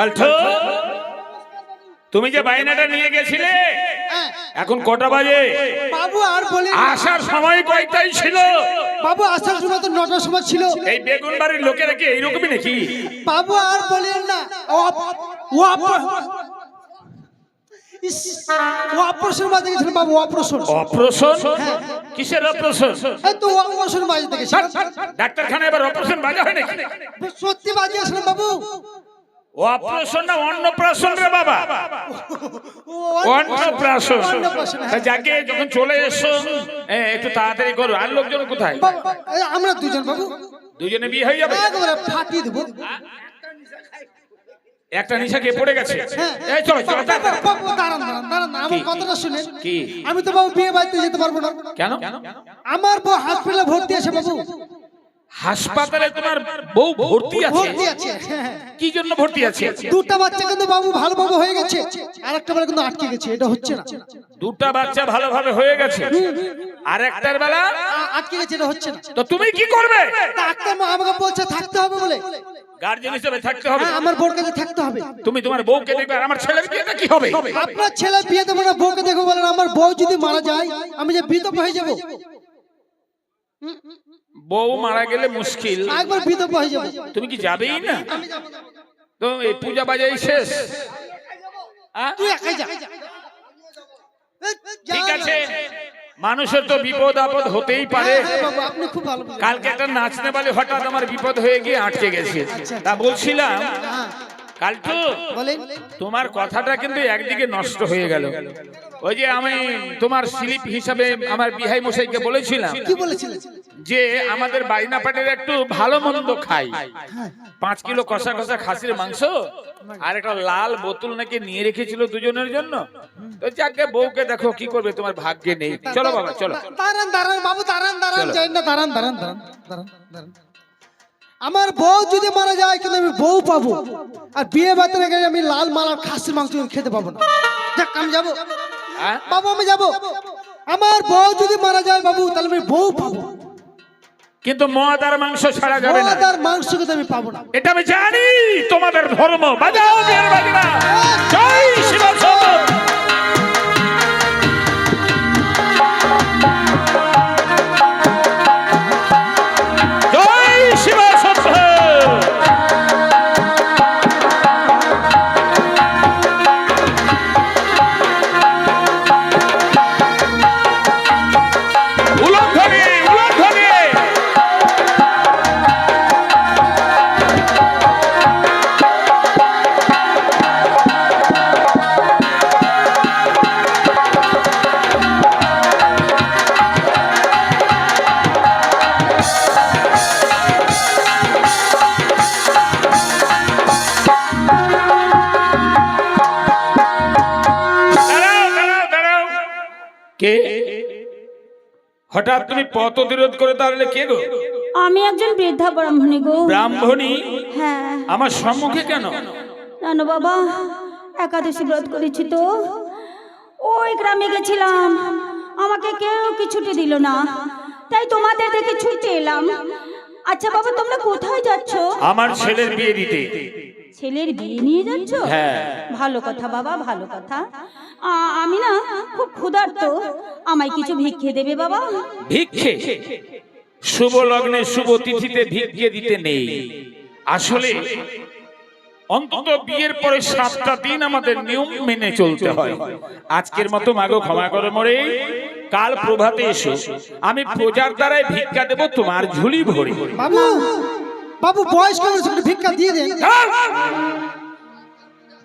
কালঠো তুমি যে বাইনাটা নিয়ে গেছিলে হ্যাঁ। এখন কটা বাজে? বাবু আর বলেন। না। আসার সময় কয়টাই ছিল? বাবু আসার সময় তো নটার সময় ছিল। এই বেগুন বাড়ির লোকেরা কি এইরকমই নাকি? বাবু আর বলেন না। ও অপারেশন বাজে গেছিল বাবু অপারেশন অপারেশন কিসের অপারেশন এই তো অপারেশন বাজে গেছিল ডাক্তারখানা এবার অপারেশন বাজা হয় নাকি? সত্যি বাজে আসলে বাবু। অন্নপ্রাশন রে বাবা। অন্নপ্রাশন। হ্যাঁ। যাকে যখন চলে এসো এ, একটু তাড়াতাড়ি করো। আর লোকজন কোথায়? আমরা দুজন বাবু। দুজনে বিয়ে হয়ে যাবে? একবারে ফাটিয়ে দেবো। একটা নিশা কে পড়ে গেছে। হ্যাঁ। এই চলো চলো তাড়াতাড়ি। বাবু, দাঁড়ান দাঁড়ান দাঁড়ান আমার কথাটা শুনেন। কি? আমি তো বাবু বিয়ে বাড়িতে যেতে পারব না। কেন? আমার বউ হসপিটালে ভর্তি আছে বাবু। হাসপাতালে তোমার বউ ভর্তি আছে? ভর্তি আছে হ্যাঁ। কি জন্য ভর্তি আছে? দুটা বাচ্চা কিন্তু বাবু ভালোভাবে হয়ে গেছে। আর একটা বেলা কিন্তু আটকে গেছে এটা হচ্ছে না। দুটা বাচ্চা ভালোভাবে হয়ে গেছে। আর একটার বেলা আটকে গেছে এটা হচ্ছে না। তো তুমি কি করবে? ডাক্তার মা আমাকে বলছে থাকতে হবে বলে। গার্জেন হিসেবে থাকতে হবে। হ্যাঁ আমার বোর কাছে থাকতে হবে। তুমি তোমার বউকে দেখবে আর আমার ছেলের বিয়েটা কি হবে? আপনার ছেলে বিয়ে দেবো না বউকে দেখো বলেন আমার বউ যদি মারা যায় আমি যে বিধবা হয়ে যাব। বউ মারা গেলে মুশকিল। একবার বিধবা হয়ে যাব। তুমি কি যাবেই না। তো এই পূজা বাজাই শেষ। তুই একাই যা। ঠিক আছে। মানুষের তো বিপদ আপদ হতেই পারে। হ্যাঁ, হ্যাঁ। কালকে একটা নাচনে বলে হঠাৎ আমার বিপদ হয়ে গিয়ে আটকে গেছে। তা বলছিলাম হ্যাঁ, কালটু তোমার কথাটা কিন্তু একদিকে নষ্ট হয়ে গেল। ওই যে আমি তোমার স্লিপ হিসাবে আমার বিহাই মশাইকে বলেছিলাম। কি বলেছিলেন? যে আমাদের বাইনাপাটের একটু ভালো মন্দ খাই। পাঁচ কিলো কষা কষা খাসির মাংস আর একটা লাল বোতল নাকি নিয়ে রেখেছিল দুজনের জন্য। তো যাকে বউকে দেখো কি করবে তোমার ভাগ্যে নেই। চলো বাবা চলো। দাঁড়ান দাঁড়ান বাবু দাঁড়ান দাঁড়ান চলো। যাই না দাঁড়ান দাঁড়ান দাঁড়ান দাঁড়ান দাঁড়ান। আমার বউ যদি মারা যায় কিন্তু আমি বউ পাবো। আর বিয়ে বাড়িতে গেলে আমি লাল মাল আর খাসির মাংস খেতে পাবো না। যাক আমি যাব। হ্যাঁ? বাবু আমি যাব। আমার বউ যদি মারা যায় বাবু তাহলে আমি বউ পাবো। কিন্তু মদ আর মাংস ছাড়া যাবে না। মদ আর মাংস কিন্তু আমি পাবো না। এটা আমি জানি তোমাদের ধর্ম। বাজাও জয় শিব কে? হঠাৎ তুমি পথ অতিরোধ করে তাহলে কে গো? আমি একজন বৃদ্ধা ব্রাহ্মণী গো। ব্রাহ্মণী? হ্যাঁ। আমার সম্মুখে কেন? জানো বাবা একাদশী ব্রত করেছি তো। ওই গ্রামে গেছিলাম। আমাকে কেউ কিছুটি দিল না। তাই তোমাদের থেকে ছুটে এলাম। আচ্ছা বাবা তোমরা কোথায় যাচ্ছ? আমার ছেলের বিয়ে দিতে। ছেলের বিয়ে নিয়ে যাচ্ছ? হ্যাঁ। ভালো কথা বাবা ভালো কথা। আমি না খুব ক্ষুধার্ত। আমায় কিছু ভিক্ষে দেবে বাবা? ভিক্ষে? শুভ লগ্নে শুভ তিথিতে ভিক্ষে দিতে নেই। আসলে অন্তত বিয়ের পরে সাতটা দিন আমাদের নিয়ম মেনে চলতে হয়। আজকের মতো মাগো ক্ষমা করে মরে। কাল প্রভাতে এসো। আমি প্রজার দ্বারাই ভিক্ষা দেব তোমার ঝুলি ভরে। বাবু বাবু বয়স একটু ভিক্ষা দিয়ে দেন।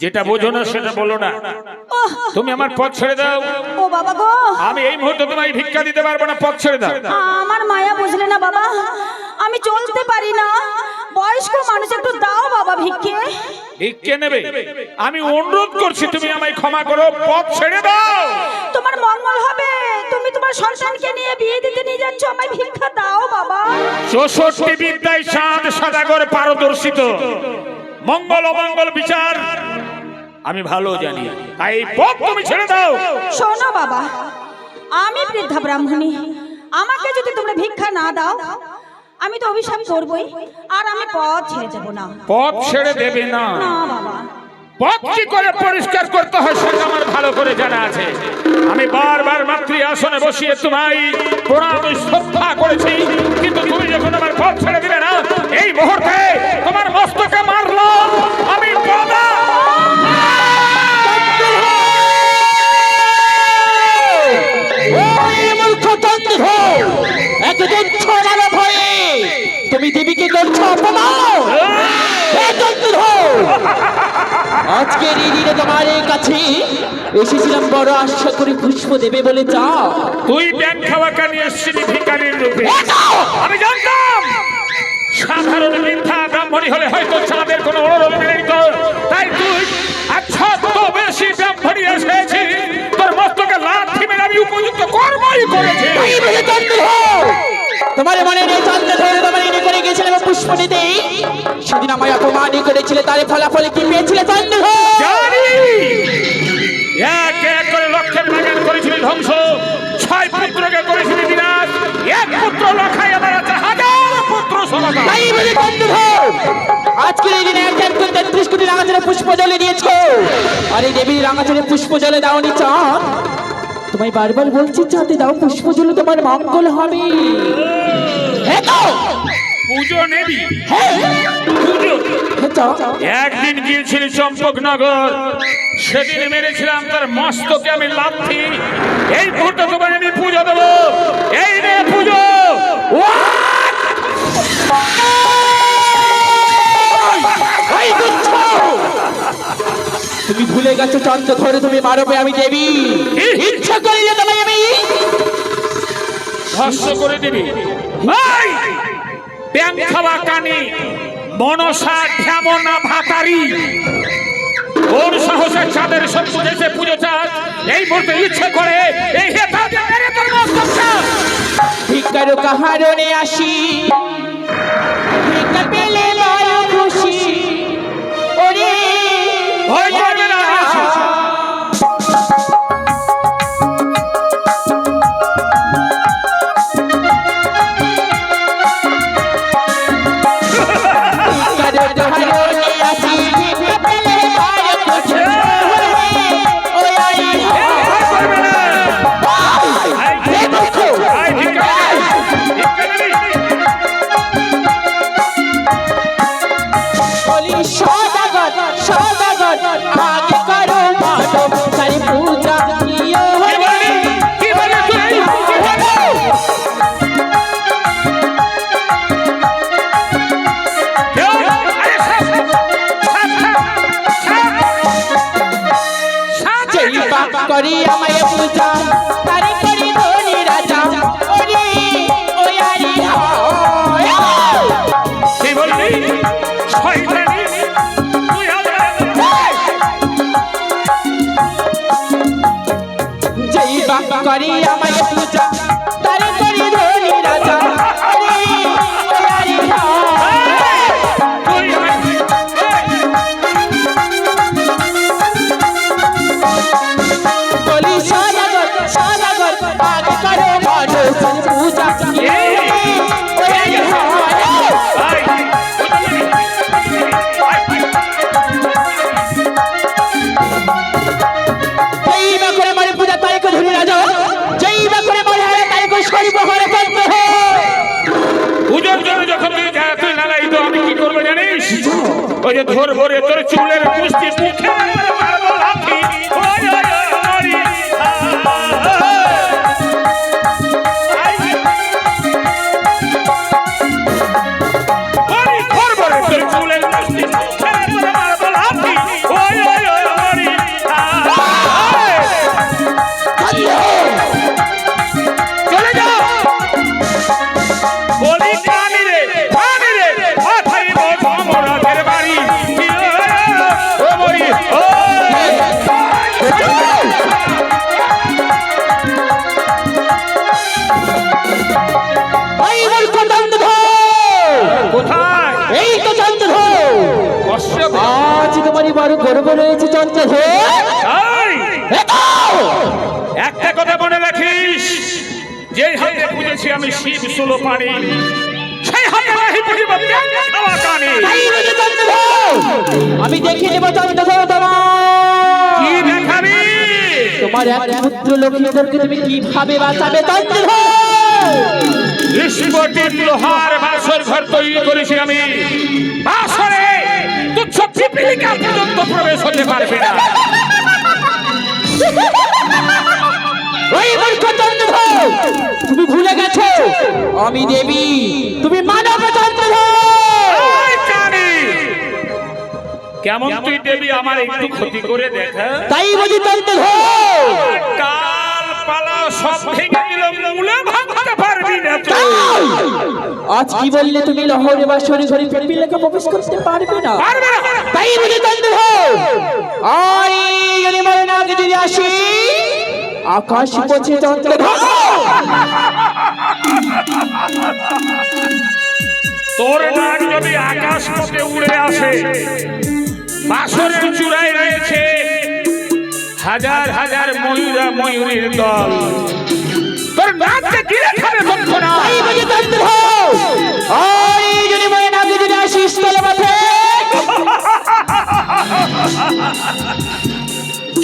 যেটা বোঝো না সেটা বলো না। তুমি আমার পথ ছেড়ে দাও। ও বাবা গো। আমি এই মুহূর্তে তোমায় ভিক্ষা দিতে পারব না পথ ছেড়ে দাও। আমার মায়া বুঝলে না বাবা। আমি চলতে পারি না। বয়স্ক মানুষ একটু দাও বাবা ভিক্ষে। ভিক্ষে নেবে। আমি অনুরোধ করছি তুমি আমায় ক্ষমা করো পথ ছেড়ে দাও। তোমার মঙ্গল হবে। তুমি তোমার সন্তানকে নিয়ে বিয়ে দিতে নিয়ে যাচ্ছ আমায় ভিক্ষা চৌষট্টি বিদ্যায় সাত সদাগর পারদর্শিত। মঙ্গল অমঙ্গল বিচার। আমি ভালো জানি। তাই পথ তুমি ছেড়ে দাও। শোনো বাবা আমি বৃদ্ধা ব্রাহ্মণী। আমাকে যদি তোমরা ভিক্ষা না দাও আমি তো অভিশাপ করবই আর আমি পথ ছেড়ে যাব না। পথ ছেড়ে দেবে না। না বাবা। পথ কি করে পরিষ্কার করতে হয় সেটা আমার ভালো করে জানা আছে। আমি বারবার মাতৃ আসনে বসিয়ে তোমায় প্রণাম শ্রদ্ধা করেছি। কিন্তু তুমি যখন আমার পথ ছেড়ে দিলে না, এই মুহূর্তে তোমার মস্তকে মারলো আমি বাবা। একজন ছড়ানো ভয়ে তুমি দেবীকে করছ অপমান। হে চন্দ্র আজকের এই দিনে তোমার কাছে এসেছিলাম বড় আশা করে পুষ্প দেবে বলে চা তুই ব্যাংক খাওয়া কানি এসছিলি ভিকারির রূপে? আমি জানতাম! সাধারণ মিথ্যা ব্রাহ্মণী হলে হয়তো চাঁদের কোনো অনুরোধ মেনে নিত তাই তুই আচ্ছা তো বেশি ব্রাহ্মণী এসেছি তোর মস্তকে লাথি মেরে আমি উপযুক্ত কর্মই করেছি। তোমার মনে নেই চন্দ্র ধরে তোমার এনে করে গেছিলাম পুষ্প নিতে সেদিন আমায় অপমানই করেছিলে তার ফলাফলে কি পেয়েছিলে চন্দ্র জানি! এক এক করে লক্ষের বাগান করেছিলি ধ্বংস ছয় পুত্রকে করেছিলি বিনাশ এক পুত্র লক্ষায় আমার আছে হাজার পুত্র সমাগম তাই বলে চন্দ্র আজকের এই দিনে এক এক করে তেত্রিশ কোটি রাঙাচরে পুষ্প জলে দিয়েছ। আর এই দেবীর রাঙাচরে পুষ্প জলে দাওনি চাঁদ তোমায় বারবার বলছি চাঁদে দাও পুষ্প জলে তোমার মঙ্গল হবে। পুজো নেবি। একদিন গিয়েছিলি চম্পকনগর সেদিন মেরেছিলাম তার মস্তকে আমি লাথি। এই মুহূর্তে তোমার আমি পুজো দেবো। এই রে পুজো! তুচ্ছ! তুমি ভুলে গেছো চন্দ্র ধরে তুমি মারবে আমি দেবী। ইচ্ছা করিলে তোমায় আমি ভস্য করে দিবি! ব্যাং খাওয়া কানে মনসা ঢ্যামনা ভাতারি। ওর সাহসে চাঁদের সব পুজেছে পুজো চাঁদ এই মুহূর্তে ইচ্ছে করে এই হেতা দিয়ে মেরে তোর ভিক্ষার কাহারণে আসি। ভিক্ষা পেলে ভয় করবে না, করি আমায় পূজা তারে করি ধনি রাজা ওরে ওই কি বললি? শয়তানি? তুই যেই বাপ করি আমায় পূজা তাই কো হয় পুজোর যখন তুই যা, তুই তো, আমি কি করব জানিস? ওই যে ধর ভরে তোর চুলের মুখে বড় রয়েছে এই, একটা কথা মনে রাখিস যে হাতে পুজেছি আমি শিব সুলো পানি সেই হাতে নাহি খাওয়া কানে? আমি দেখে নেব চন্দ্রধর তোমার কি দেখাবি? তোমার এক পুত্র লক্ষ্মীধরকে তুমি কীভাবে বাঁচাবে লোহার বাসর ঘর তৈরি করেছি আমি। বাসরে পিপিলিকা পর্যন্ত প্রবেশ হতে পারবে না। তুমি ভুলে গেছো? আমি দেবী। তুমি মানব! কেমন তুই দেবী আমার একটু ক্ষতি করে দেখা তাই বুঝি ডাল পালা সব ভেঙে দিল মূলে ভাঙতে পারবি না তুই। আজ কি বললে তুমি লহরে বা শরীর ঘরে পিপিলেকে প্রবেশ করতে পারবে না? পারবে না। তাই বুঝি চন্দ্রধর আই যদি মরে না আগে যদি আসি আকাশ পৌঁছে চন্দ্রধর তোর নাক যদি আকাশ পথে উড়ে আসে বাসরের চূড়ায় রয়েছে হাজার হাজার ময়ূরা ময়ূরীর দল। তোর নাককে গিলে খাবে তৎক্ষণাৎ। তাই বুঝি চন্দ্রধর আই যদি মরে না আগে যদি আসি স্থলে মাঠে।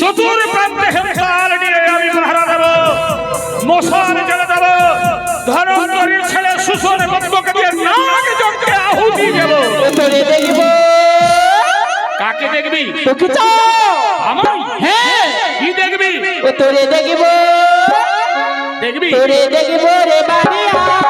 চতুর প্রান্তে হেমকাল নিয়ে আমি পাহারা দেব। মশাল জ্বালা দেব। ধনন্তরীর ছেলে সুসন বন্ধকে দিয়ে নাক জটকে আহুতি দেব। তোরে দেখব। কাকে দেখবি? তোকে চাও। আমার? হ্যাঁ। কি দেখবি? ও তোরে দেখব। দেখবি? তোরে দেখব রে বানিয়া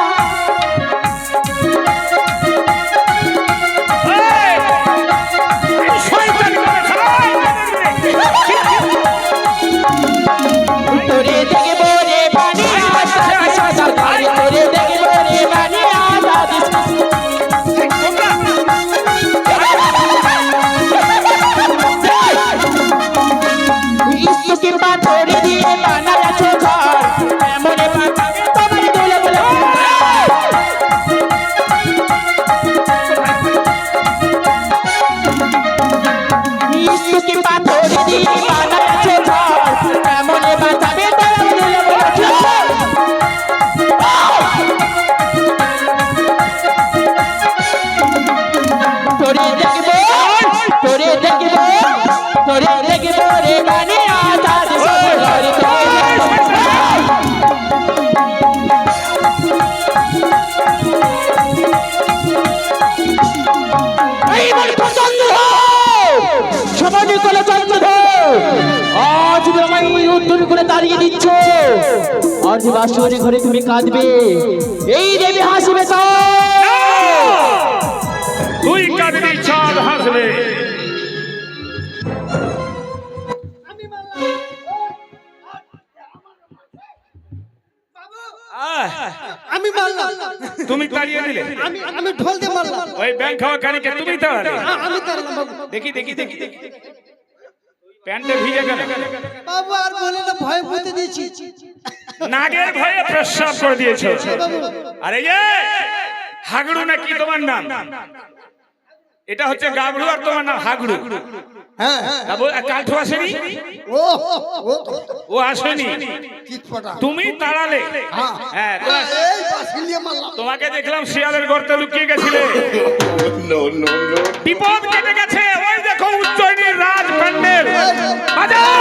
বাসরে ঘরে তুমি কাঁদবে। এই দেবী হাসিবে সব তুই কাঁদবি চাঁদ হাসবে। আমি মারলাম। তুমি তাড়িয়ে দিলে। আমি আমি ঢোল দিয়ে মারলাম। ওই ব্যাংক খাওয়া কানিকে তুমি তাড়ালে। আমি তারলাম বাবু। দেখি দেখি দেখি দেখি। প্যান্টে ভিজে কেন বাবু আর বলে না ভয় ভূতে দিয়েছি। নাগের ভয়ে প্রস্রাব করে দিয়েছ। আরে যে হাগড়ু নাকি তোমার নাম? এটা হচ্ছে গাবড়ু আর তোমার নাম হাগড়ু। হ্যাঁ। কালঠু আসেনি? ও ও ও আসেনি। তুমি তাড়ালে। হ্যাঁ। হ্যাঁ তোমাকে দেখলাম শিয়ালের গর্তে লুকিয়ে গেছিলে. বিপদ কেটে গেছে। ওই দেখো উজ্জয়িনীর রাজ প্যান্ডেল বাজাও